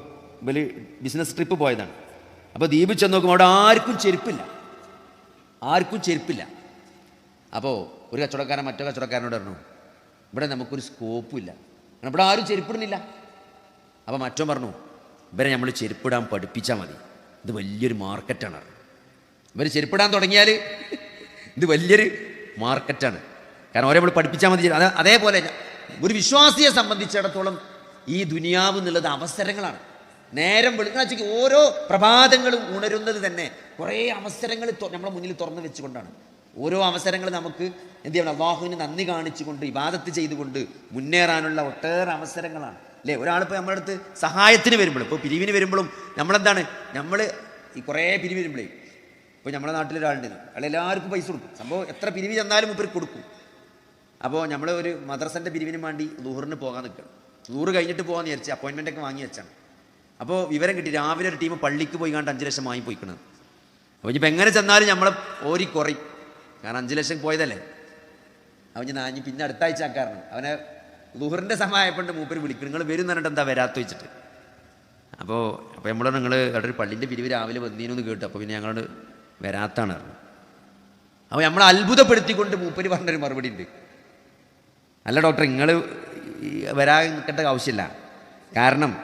വലിയ ബിസിനസ് ട്രിപ്പ് പോയതാണ്. അപ്പോൾ ദ്വീപ് ചെന്ന് നോക്കുമ്പോൾ അവിടെ ആർക്കും ചെരുപ്പില്ല. ആർക്കും ചെരുപ്പില്ല. അപ്പോൾ ഒരു കച്ചവടക്കാരൻ മറ്റോ കച്ചവടക്കാരനോട് പറഞ്ഞു ഇവിടെ നമുക്കൊരു സ്കോപ്പും കാരണം ഇവിടെ ആരും ചെരുപ്പിടുന്നില്ല. അപ്പോൾ മറ്റോ പറഞ്ഞു ഇവരെ നമ്മൾ ചെരുപ്പിടാൻ പഠിപ്പിച്ചാൽ മതി. ഇത് വലിയൊരു മാർക്കറ്റാണ്. ഇവർ ചെരുപ്പിടാൻ തുടങ്ങിയാൽ ഇത് വലിയൊരു മാർക്കറ്റാണ്. കാരണം അവരെ നമ്മൾ പഠിപ്പിച്ചാൽ മതി. അത് അതേപോലെ ഒരു വിശ്വാസിയെ സംബന്ധിച്ചിടത്തോളം ഈ ദുനിയാവ് എന്നുള്ളത് അവസരങ്ങളാണ്. നേരം വെളുക്കുന്ന ഓരോ പ്രഭാതങ്ങളും ഉണരുന്നത് തന്നെ കുറേ അവസരങ്ങൾ നമ്മുടെ മുന്നിൽ തുറന്നു വെച്ചുകൊണ്ടാണ്. ഓരോ അവസരങ്ങൾ നമുക്ക് എന്ത് ചെയ്യണം? അള്ളാഹുവിന് നന്ദി കാണിച്ചുകൊണ്ട് ഇബാദത്ത് ചെയ്തുകൊണ്ട് മുന്നേറാനുള്ള ഒട്ടേറെ അവസരങ്ങളാണ്. അല്ലേ? ഒരാളിപ്പോൾ നമ്മുടെ അടുത്ത് സഹായത്തിന് വരുമ്പോൾ ഇപ്പോൾ പിരിവിന് വരുമ്പോഴും നമ്മളെന്താണ്? നമ്മൾ ഈ കുറേ പിരിവ് വരുമ്പോഴേ ഇപ്പോൾ നമ്മുടെ നാട്ടിലൊരാളുണ്ട് അയാൾ എല്ലാവർക്കും പൈസ കൊടുക്കും. സംഭവം എത്ര പിരിവ് ചെന്നാലും ഇവർ കൊടുക്കും. അപ്പോൾ നമ്മൾ ഒരു മദ്രസന്റെ പിരിവിന് വേണ്ടി ദൂറിന് പോകാൻ നിൽക്കണം. ലൂറ് കഴിഞ്ഞിട്ട് പോകാമെന്ന് വിചാരിച്ച് അപ്പോയിൻമെന്റ് ഒക്കെ വാങ്ങി വെച്ചാണ്. അപ്പോൾ വിവരം കിട്ടി. രാവിലെ ഒരു ടീം പള്ളിക്ക് പോയി കണ്ട് അഞ്ച് ലക്ഷം വാങ്ങി പോയിക്കണത് അപ്പോൾ ഇനിയിപ്പോൾ എങ്ങനെ ചെന്നാലും നമ്മളെ ഓരി കുറയും. കാരണം അഞ്ച് ലക്ഷം പോയതല്ലേ? അവൻ ഞാൻ പിന്നെ അടുത്ത ആഴ്ച ആക്കാറുണ്ട്. അവനെ ലുഹറിന്റെ സമയമായപ്പോണ്ട് മൂപ്പര് വിളിക്കും. നിങ്ങൾ വരും എന്ന് പറഞ്ഞിട്ട് എന്താ വരാത്ത വെച്ചിട്ട് അപ്പോൾ അപ്പോൾ നമ്മളോട് നിങ്ങൾ അവിടെ ഒരു പള്ളിന്റെ പിരിവ് രാവിലെ വന്നീനു കേട്ടു. അപ്പോൾ പിന്നെ ഞങ്ങളോട് വരാത്താണ് പറഞ്ഞു. അപ്പോൾ നമ്മളെ അത്ഭുതപ്പെടുത്തിക്കൊണ്ട് മൂപ്പര് പറഞ്ഞൊരു മറുപടി ഉണ്ട്. അല്ല ഡോക്ടർ നിങ്ങൾ വരാൻ നിൽക്കേണ്ട ആവശ്യമില്ല. കാരണം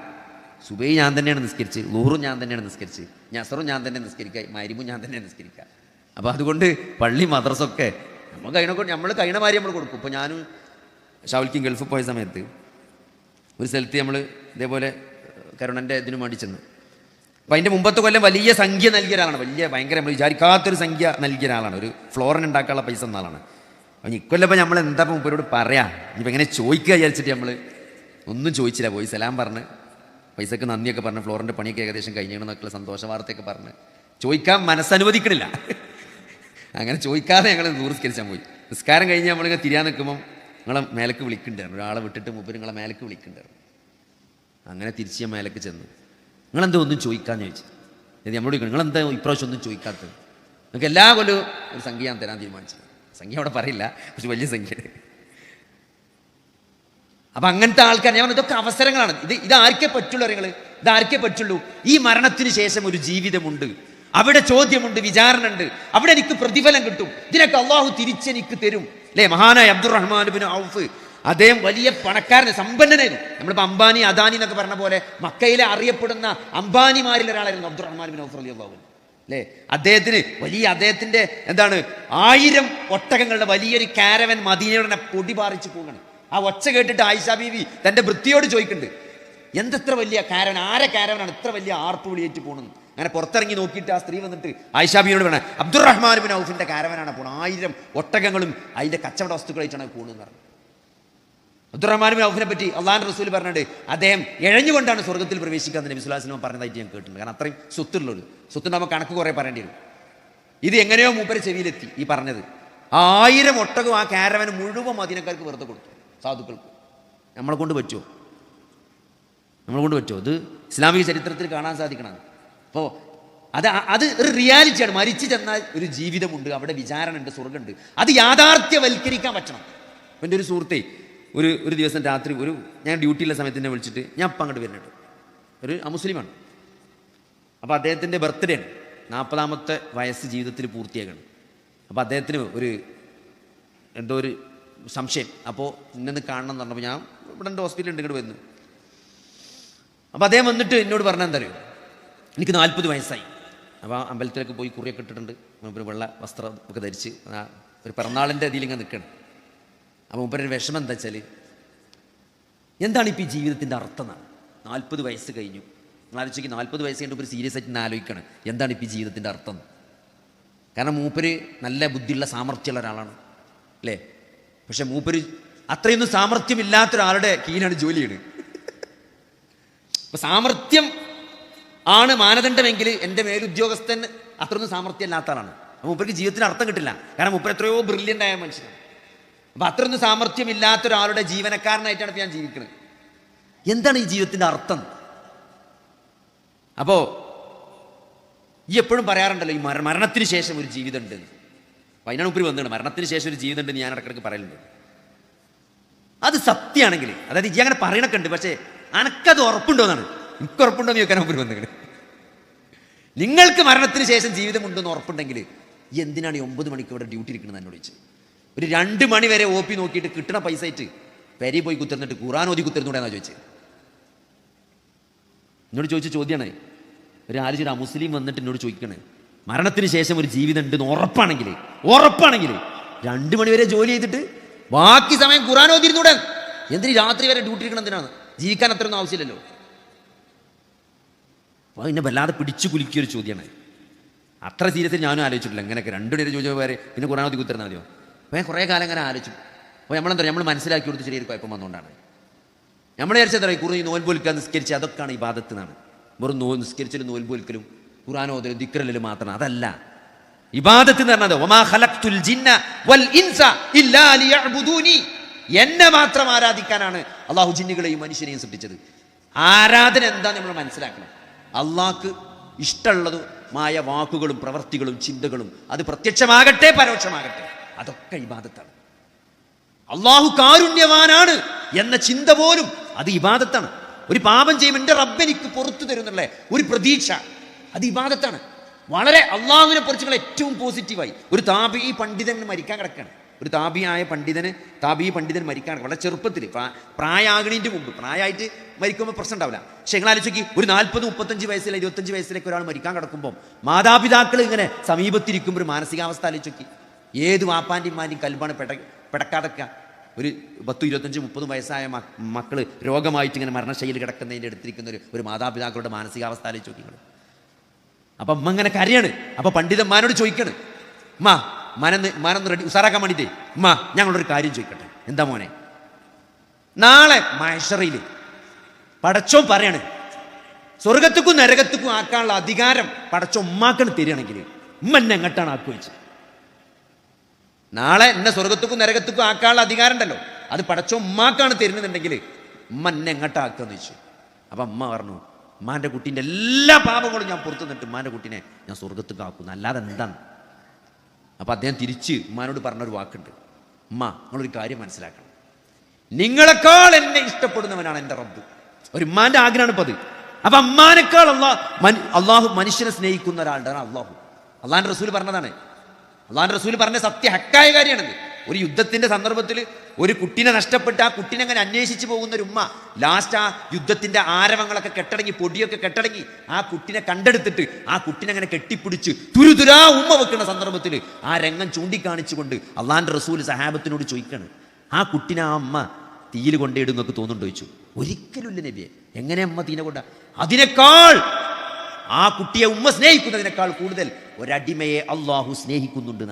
സുബൈ ഞാൻ തന്നെയാണ് നിസ്കരിച്ച് ലൂറും ഞാൻ തന്നെയാണ് നിസ്കരിച്ച് ഞസറും ഞാൻ തന്നെ നിസ്കരിക്കുക മരിമും ഞാൻ തന്നെയാണ് നിസ്കരിക്കുക. അപ്പോൾ അതുകൊണ്ട് പള്ളി മദ്രസൊക്കെ നമ്മൾ കഴിഞ്ഞ നമ്മൾ കഴിഞ്ഞ മാതിരി നമ്മൾ കൊടുക്കും. ഇപ്പോൾ ഞാനും ഷാവുൽക്കും ഗൾഫ് പോയ സമയത്ത് ഒരു സ്ഥലത്ത് നമ്മൾ ഇതേപോലെ കരുണന്റെ ഇതിനു വേണ്ടി ചെന്നു. അപ്പോൾ അതിന്റെ മുമ്പത്തെ കൊല്ലം വലിയ സംഖ്യ നൽകിയ ഒരാളാണ്. വലിയ ഭയങ്കര നമ്മൾ വിചാരിക്കാത്തൊരു സംഖ്യ നൽകിയ ഒരാളാണ്. ഒരു ഫ്ലോറിന് ഉണ്ടാക്കാനുള്ള പൈസ എന്ന ആളാണ്. അപ്പം ഇക്കൊല്ലപ്പോൾ നമ്മൾ എന്താ മുമ്പരോട് പറയാം? ഇനിയിപ്പോൾ എങ്ങനെ ചോദിക്കുക വിചാരിച്ചിട്ട് നമ്മൾ ഒന്നും ചോദിച്ചില്ല. പോയി സലാം പറഞ്ഞ് പൈസക്ക് നന്ദിയൊക്കെ പറഞ്ഞ് ഫ്ലോറിന്റെ പണിയൊക്കെ ഏകദേശം കഴിഞ്ഞിരുന്നൊക്കെയുള്ള സന്തോഷ വാർത്തയൊക്കെ പറഞ്ഞ്. ചോദിക്കാൻ മനസ്സനുവദിക്കണില്ല. അങ്ങനെ ചോദിക്കാതെ ഞങ്ങൾ ദൂരസ്കരിച്ചാൽ പോയി. നിസ്കാരം കഴിഞ്ഞ് നമ്മളിങ്ങനെ തിരിയാൻ നിൽക്കുമ്പം നിങ്ങളെ മേലക്ക് വിളിക്കണ്ടായിരുന്നു. ഒരാളെ വിട്ടിട്ട് മൂപ്പര് നിങ്ങളെ മേലക്ക് വിളിക്കണ്ടായിരുന്നു. അങ്ങനെ തിരിച്ച് ഞാൻ മേലക്ക് ചെന്നു. നിങ്ങളെന്താ ഒന്നും ചോദിക്കാന്ന് ചോദിച്ചു. ഇത് നമ്മളോട് നിങ്ങളെന്താ ഇപ്രാവശ്യം ഒന്നും ചോദിക്കാത്തത്? നിങ്ങൾക്ക് എല്ലാ കൊല്ലവും ഒരു സംഖ്യ ഞാൻ തരാൻ തീരുമാനിച്ചത് സംഖ്യ അവിടെ പറയില്ല. പക്ഷെ വലിയ സംഖ്യ. അപ്പം അങ്ങനത്തെ ആൾക്കാർ ഞാൻ പറഞ്ഞു, ഇതൊക്കെ അവസരങ്ങളാണ്. ഇത് ഇതാർക്കേ പറ്റുള്ളൂ നിങ്ങൾ ഇതാർക്കേ പറ്റുള്ളൂ? ഈ മരണത്തിന് ശേഷം ഒരു ജീവിതമുണ്ട്. അവിടെ ചോദ്യമുണ്ട് വിചാരണ ഉണ്ട്. അവിടെ എനിക്ക് പ്രതിഫലം കിട്ടും. ഇതിനൊക്കെ അള്ളാഹു തിരിച്ചെനിക്ക് തരും. അല്ലേ മഹാനായ അബ്ദുറഹ്മാൻ ബിൻ ഔഫ്. അദ്ദേഹം വലിയ പണക്കാരന് സമ്പന്നനായിരുന്നു. നമ്മളിപ്പോൾ അംബാനി അദാനി എന്നൊക്കെ പറഞ്ഞ പോലെ മക്കയിലെ അറിയപ്പെടുന്ന അംബാനിമാരിൽ ഒരാളായിരുന്നു അബ്ദുറഹ്മാൻ ബിൻ ഔഫ് അലി അല്ലേ അദ്ദേഹത്തിന് വലിയ അദ്ദേഹത്തിന്റെ എന്താണ് ആയിരം ഒട്ടകങ്ങളുടെ വലിയൊരു കാരവൻ മദീനയുടെ പൊടി പാറിച്ച് പോകണം ആ ഒച്ച കേട്ടിട്ട് ആയിഷ ബീവി തന്റെ വൃത്തിയോട് ചോദിക്കുന്നുണ്ട് എന്തത്ര വലിയ കാരവൻ ആരെ കാരവനാണ്? ഇത്ര വലിയ ആർപ്പ് വിളിയേറ്റ് പോകണമെന്ന് അങ്ങനെ പുറത്തിറങ്ങി നോക്കിയിട്ട് ആ സ്ത്രീ വന്നിട്ട് ആയിഷാബിയോട് വേണം അബ്ദുറഹ്മാൻ ബിൻ ഔഫിന്റെ കാരവനാണ് പോകണം ആയിരം ഒട്ടകങ്ങളും അതിന്റെ കച്ചവട വസ്തുക്കളായിട്ടാണ് പോകുന്നത് പറഞ്ഞു. അബ്ദുറഹ്മാൻ ബിൻ ഔഫിനെ പറ്റി അള്ളാഹാൻ റസൂൽ പറഞ്ഞിട്ട് അദ്ദേഹം എഴഞ്ഞുകൊണ്ടാണ് സ്വർഗത്തിൽ പ്രവേശിക്കാൻ നബി സുല്ലാസ്ലം പറഞ്ഞതായിട്ട് ഞാൻ കേട്ടിട്ടുണ്ട്. കാരണം അത്രയും സ്വത്തുള്ളൊരു സ്വത്തുണ്ടാകുമ്പോൾ കണക്ക് കുറേ പറയേണ്ടി വരും. ഇത് എങ്ങനെയോ മൂപ്പര് ചെവിയിലെത്തി ഈ പറഞ്ഞത്. ആയിരം ഒട്ടകം ആ കാരവന് മുഴുവൻ മദീനക്കാർക്ക് വെറുതെ കൊടുത്തു. സാധുക്കൾക്ക്. നമ്മളെ കൊണ്ട് പറ്റുമോ? നമ്മളെ കൊണ്ട് പറ്റുമോ? ഇത് ഇസ്ലാമിക ചരിത്രത്തിൽ കാണാൻ സാധിക്കണം? അപ്പോൾ അത് അത് ഒരു റിയാലിറ്റിയാണ് മരിച്ചു ചെന്നാൽ ഒരു ജീവിതമുണ്ട്. അവിടെ വിചാരണുണ്ട് സ്വർഗമുണ്ട് അത് യാഥാർത്ഥ്യവൽക്കരിക്കാൻ പറ്റണം. എന്റെ ഒരു സുഹൃത്തെ ഒരു ഒരു ദിവസം രാത്രി ഒരു ഞാൻ ഡ്യൂട്ടിയുള്ള സമയത്ത് എന്നെ വിളിച്ചിട്ട് ഞാൻ അപ്പം അങ്ങോട്ട് വരുന്നുണ്ട്. ഒരു അമുസ്ലിമാണ്. അപ്പോൾ അദ്ദേഹത്തിന്റെ ബർത്ത്ഡേ ആണ്. നാൽപ്പതാമത്തെ വയസ്സ് ജീവിതത്തിൽ പൂർത്തിയാക്കണം. അപ്പോൾ അദ്ദേഹത്തിന് ഒരു എന്തോ ഒരു സംശയം. അപ്പോൾ ഇന്നെന്ന് കാണണം എന്ന് പറഞ്ഞപ്പോൾ ഞാൻ ഇവിടെ ഹോസ്പിറ്റലുണ്ട് ഇങ്ങോട്ട് വരുന്നു അപ്പോൾ അദ്ദേഹം വന്നിട്ട് എന്നോട് പറഞ്ഞാൽ എന്താ അറിയോ? എനിക്ക് നാൽപ്പത് വയസ്സായി. അപ്പോൾ അമ്പലത്തിലേക്ക് പോയി കുറിയൊക്കെ ഇട്ടിട്ടുണ്ട്. മൂപ്പര് വെള്ള വസ്ത്രം ഒക്കെ ധരിച്ച് ഒരു പിറന്നാളിന്റെ അതിലിങ്ങനെ നിൽക്കണം അപ്പോൾ മുമ്പൊരു വിഷമം എന്താ വെച്ചാൽ എന്താണ് ഇപ്പോൾ ഈ ജീവിതത്തിന്റെ അർത്ഥം എന്നാണ്. നാൽപ്പത് വയസ്സ് കഴിഞ്ഞു. ആലോചിക്കും നാൽപ്പത് വയസ്സ് കഴിഞ്ഞിട്ട് ഒരു സീരിയസ് ആയിട്ട് ആലോചിക്കണം എന്താണ് ഇപ്പോൾ ഈ ജീവിതത്തിന്റെ അർത്ഥം? കാരണം മൂപ്പര് നല്ല ബുദ്ധിയുള്ള സാമർഥ്യമുള്ള ഒരാളാണ്. അല്ലേ? പക്ഷെ മൂപ്പര് അത്രയൊന്നും സാമർഥ്യമില്ലാത്ത ഒരാളുടെ കീഴിലാണ് ജോലിയാണ് അപ്പോൾ അപ്പൊ സാമർഥ്യം ആണ് മാനദണ്ഡമെങ്കിൽ എന്റെ മേലുദ്യോഗസ്ഥൻ അത്രയൊന്നും സാമർഥ്യം ഇല്ലാത്ത ആളാണ് മൂപ്പർക്ക് ജീവിതത്തിന് അർത്ഥം കിട്ടില്ല. കാരണം മൂപ്പർ എത്രയോ ബ്രില്യന്റ് ആയ മനുഷ്യനാണ്. അപ്പം അത്രയൊന്നും സാമർഥ്യം ഇല്ലാത്ത ഒരാളുടെ ജീവനക്കാരനായിട്ടാണ് ഞാൻ ജീവിക്കുന്നത് എന്താണ് ഈ ജീവിതത്തിന്റെ അർത്ഥം? അപ്പോൾ ഈ എപ്പോഴും പറയാറുണ്ടല്ലോ ഈ മര മരണത്തിന് ശേഷം ഒരു ജീവിതം ഉണ്ട് അപ്പം അതിനാണ് ഉപരി വന്നത്. മരണത്തിന് ശേഷം ഒരു ജീവിതം ഉണ്ടെന്ന് ഞാൻ ഇടക്കിടക്ക് പറയലുണ്ട്. അത് സത്യമാണെങ്കിൽ അതായത് ഈ അങ്ങനെ പറയണൊക്കെ ഉണ്ട് പക്ഷേ അനക്കത് ഉറപ്പുണ്ടോ എന്നാണ്? എനിക്ക് ഉറപ്പുണ്ടോ എന്ന് ചോദിക്കാൻ ഉപരി വന്നിട്ട് നിങ്ങൾക്ക് മരണത്തിന് ശേഷം ജീവിതമുണ്ടെന്ന് ഉറപ്പുണ്ടെങ്കിൽ ഈ എന്തിനാണ് ഈ ഒമ്പത് മണിക്ക് ഇവിടെ ഡ്യൂട്ടി ഇരിക്കുന്നത് എന്നോട് ചോദിച്ചു ഒരു രണ്ട് മണി വരെ ഒ പി നോക്കിയിട്ട് കിട്ടണ പൈസ ആയിട്ട് പെരി പോയി കുത്തിരുന്നിട്ട് ഖുറാൻ ഓതി കുത്തിരുന്നൂടെന്നാ ചോദിച്ചത്? എന്നോട് ചോദിച്ച ചോദ്യമാണ്. ഒരു ഒരു മുസ്ലിം വന്നിട്ട് എന്നോട് ചോദിക്കണേ. മരണത്തിന് ശേഷം ഒരു ജീവിതം ഉണ്ടെന്ന് ഉറപ്പാണെങ്കിൽ ഉറപ്പാണെങ്കിൽ രണ്ട് മണി വരെ ജോലി ചെയ്തിട്ട് ബാക്കി സമയം ഖുറാൻ ഓതിരുന്നൂടെ എന്തിന് രാത്രി വരെ ഡ്യൂട്ടി ഇരിക്കണം എന്തിനാണ്? ജീവിക്കാൻ അത്രയൊന്നും ആവശ്യമില്ലല്ലോ. അപ്പോൾ എന്നെ വല്ലാതെ പിടിച്ചു കുലുക്കിയൊരു ചോദ്യമാണ്. അത്ര സീരിയസ് ഞാനും ആലോചിച്ചിട്ടില്ല. ഇങ്ങനെയൊക്കെ രണ്ടു നേരം ചോദിച്ചാൽ വേറെ പിന്നെ കുറേ കുത്തിരുന്നാൽ മതിയോ? അപ്പോൾ ഞാൻ കുറേ കാലം അങ്ങനെ ആലോചിച്ചു. അപ്പോൾ നമ്മളെന്താ നമ്മൾ മനസ്സിലാക്കി കൊടുത്ത് ചെറിയൊരു കുഴപ്പം വന്നുകൊണ്ടാണ്. നമ്മൾ വിചാരിച്ചത് കുറേ നോൽപോലിക്കാൻ നിസ്കരിച്ച് അതൊക്കെയാണ് ഈ ബാധത്ത് നിന്നാണ് വെറും നോ നിസ്കരിച്ചലും നോൽപോലിക്കലും ഖുറാനോദലും ദിക്രലും മാത്രമാണ്. അതല്ല. ഇബാദത്ത് എന്ന് പറഞ്ഞത് ഖലഖ്തുൽ ജിന്ന വൽ ഇൻസ ഇല്ലാ എന്നെ മാത്രം ആരാധിക്കാനാണ് അള്ളാഹു ജിന്നുകളെയും മനുഷ്യനെയും സൃഷ്ടിച്ചത്. ആരാധന എന്താ നമ്മൾ മനസ്സിലാക്കണം. അള്ളാഹ്ക്ക് ഇഷ്ടമുള്ളതുമായ വാക്കുകളും പ്രവർത്തികളും ചിന്തകളും അത് പ്രത്യക്ഷമാകട്ടെ പരോക്ഷമാകട്ടെ. അതൊക്കെ ഇബാദത്താണ്. അള്ളാഹു കാരുണ്യവാനാണ് എന്ന ചിന്ത പോലും അത് ഇബാദത്താണ്. ഒരു പാപം ചെയ്യും എന്റെ റബ്ബ് എനിക്ക് പുറത്തു തരുന്നുള്ള ഒരു പ്രതീക്ഷ അത് ഇബാദത്താണ്. വളരെ അള്ളാഹുവിനെ കുറിച്ചുള്ള ഏറ്റവും പോസിറ്റീവായി ഒരു താപി പണ്ഡിതൻ മരിക്കാൻ കിടക്കുകയാണ് ഒരു താപിയായ പണ്ഡിതന് താപി പണ്ഡിതൻ മരിക്കാണ്. വളരെ ചെറുപ്പത്തിൽ പ്രായാകണീന്റെ മുമ്പ് പ്രായമായിട്ട് മരിക്കുമ്പോൾ പ്രശ്നം ഉണ്ടാവില്ല. പക്ഷെ നിങ്ങൾ ആലോചിക്കി ഒരു നാൽപ്പത് മുപ്പത്തഞ്ച് വയസ്സിലെ ഇരുപത്തഞ്ച് വയസ്സിലേക്ക് ഒരാൾ മരിക്കാൻ കിടക്കുമ്പോൾ മാതാപിതാക്കൾ ഇങ്ങനെ സമീപത്തിരിക്കുമ്പോൾ ഒരു മാനസികാവസ്ഥ ആലോചിക്കി. ഏത് വാപ്പാന്റെയും മാന്റെയും കൽബാണ് പെട പെടക്കാതൊക്കെ. ഒരു പത്ത് ഇരുപത്തഞ്ച് മുപ്പത് വയസ്സായ മക്കൾ രോഗമായിട്ട് ഇങ്ങനെ മരണശൈലി കിടക്കുന്നതിന്റെ എടുത്തിരിക്കുന്ന ഒരു ഒരു മാതാപിതാക്കളുടെ മാനസികാവസ്ഥ ആലോചിച്ച് നോക്കി അപ്പം അമ്മ ഇങ്ങനെ കരയാണ്. അപ്പം പണ്ഡിതന്മാരോട് ചോദിക്കണം. അമ്മ മനന്ന് മനന്ന് റെഡി ഉസാറാക്കാൻ വേണ്ടിയിട്ടേ. ഉമ്മ ഞങ്ങളൊരു കാര്യം ചോദിക്കട്ടെ. എന്താ മോനെ? നാളെ മഹഷറയിൽ പടച്ചോ പറയാണ് സ്വർഗത്തുക്കും നരകത്തുക്കും ആക്കാനുള്ള അധികാരം പടച്ചോ ഉമ്മാക്കണ് തരികയാണെങ്കിൽ ഉമ്മ എന്നെ എങ്ങോട്ടാണ് ആക്കുക വെച്ചത് നാളെ എന്നെ സ്വർഗത്തുക്കും നരകത്തുക്കും ആക്കാനുള്ള അധികാരം ഉണ്ടല്ലോ. അത് പടച്ചോ ഉമ്മാക്കാണ് തരുന്നുണ്ടെങ്കിൽ ഉമ്മ എന്നെ എങ്ങോട്ടാക്കാന്ന് വെച്ചു? അപ്പം അമ്മ പറഞ്ഞു ഉമ്മാന്റെ കുട്ടീന്റെ എല്ലാ പാപങ്ങളും ഞാൻ പുറത്തു നിന്നിട്ട് ഉമ്മാന്റെ കുട്ടീനെ ഞാൻ സ്വർഗത്തേക്ക് ആക്കുന്നു അല്ലാതെ എന്താണ്? അപ്പം അദ്ദേഹം തിരിച്ച് ഉമ്മാനോട് പറഞ്ഞൊരു വാക്കുണ്ട്. ഉമ്മ നിങ്ങളൊരു കാര്യം മനസ്സിലാക്കണം. നിങ്ങളെക്കാൾ എന്നെ ഇഷ്ടപ്പെടുന്നവനാണ് എന്റെ റബ്ബ്. ഒരു ഉമ്മാന്റെ ആഗ്രഹമാണ് ഇപ്പോൾ അത്. അപ്പം അമ്മാനേക്കാൾ അള്ളാഹ് അള്ളാഹു മനുഷ്യനെ സ്നേഹിക്കുന്ന ഒരാളുടെ അള്ളാഹു. അള്ളാഹാൻ റസൂൽ പറഞ്ഞതാണ്. അള്ളാഹാൻ റസൂൽ പറഞ്ഞ സത്യ ഹക്കായ കാര്യമാണത്. ഒരു യുദ്ധത്തിന്റെ സന്ദർഭത്തിൽ ഒരു കുട്ടിനെ നഷ്ടപ്പെട്ട് ആ കുട്ടിനെ അങ്ങനെ അന്വേഷിച്ച് പോകുന്ന ഒരു ഉമ്മ ലാസ്റ്റ് ആ യുദ്ധത്തിന്റെ ആരവങ്ങളൊക്കെ കെട്ടടങ്ങി പൊടിയൊക്കെ കെട്ടടങ്ങി ആ കുട്ടിനെ കണ്ടെടുത്തിട്ട് ആ കുട്ടിനെ അങ്ങനെ കെട്ടിപ്പിടിച്ച് തുരുതുരാ ഉമ്മ വെക്കുന്ന സന്ദർഭത്തിൽ ആ രംഗം ചൂണ്ടിക്കാണിച്ചുകൊണ്ട് അള്ളാന്റെ റസൂൽ സഹാബത്തിനോട് ചോദിക്കാണ് ആ കുട്ടിനെ ആ അമ്മ തീയിൽ കൊണ്ടേടും നിങ്ങൾക്ക് തോന്നുന്നുണ്ടോ? ചോദിച്ചു. ഒരിക്കലുമില്ല നബിയെ. എങ്ങനെ അമ്മ തീനെ കൊണ്ട? അതിനേക്കാൾ ആ കുട്ടിയെ ഉമ്മ സ്നേഹിക്കുന്നതിനേക്കാൾ കൂടുതൽ ഒരടിമയെ അള്ളാഹു സ്നേഹിക്കുന്നുണ്ട്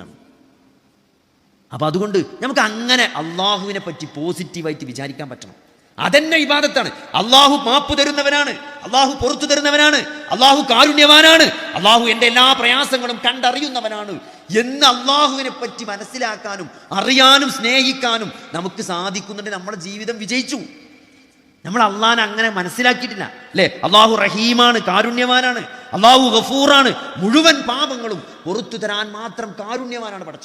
എന്നാണ് അപ്പൊ അതുകൊണ്ട് നമുക്ക് അങ്ങനെ അള്ളാഹുവിനെ പറ്റി പോസിറ്റീവായിട്ട് വിചാരിക്കാൻ പറ്റണം. അതെന്നെ വിവാദത്താണ് അള്ളാഹു മാപ്പ് തരുന്നവനാണ്. അള്ളാഹു പുറത്തു തരുന്നവനാണ്. അള്ളാഹു കാരുണ്യവാനാണ്. അള്ളാഹു എന്റെ എല്ലാ പ്രയാസങ്ങളും കണ്ടറിയുന്നവനാണ് എന്ന് അള്ളാഹുവിനെ പറ്റി മനസ്സിലാക്കാനും അറിയാനും സ്നേഹിക്കാനും നമുക്ക് സാധിക്കുന്നുണ്ട്. നമ്മുടെ ജീവിതം വിജയിച്ചു. നമ്മൾ അള്ളാഹാനെ അങ്ങനെ മനസ്സിലാക്കിയിട്ടില്ല. അല്ലേ? അള്ളാഹു റഹീമാണ് കാരുണ്യവാനാണ്. അള്ളാഹു ഗഫൂറാണ്. മുഴുവൻ പാപങ്ങളും പുറത്തു തരാൻ മാത്രം കാരുണ്യവാനാണ് പഠിച്ചു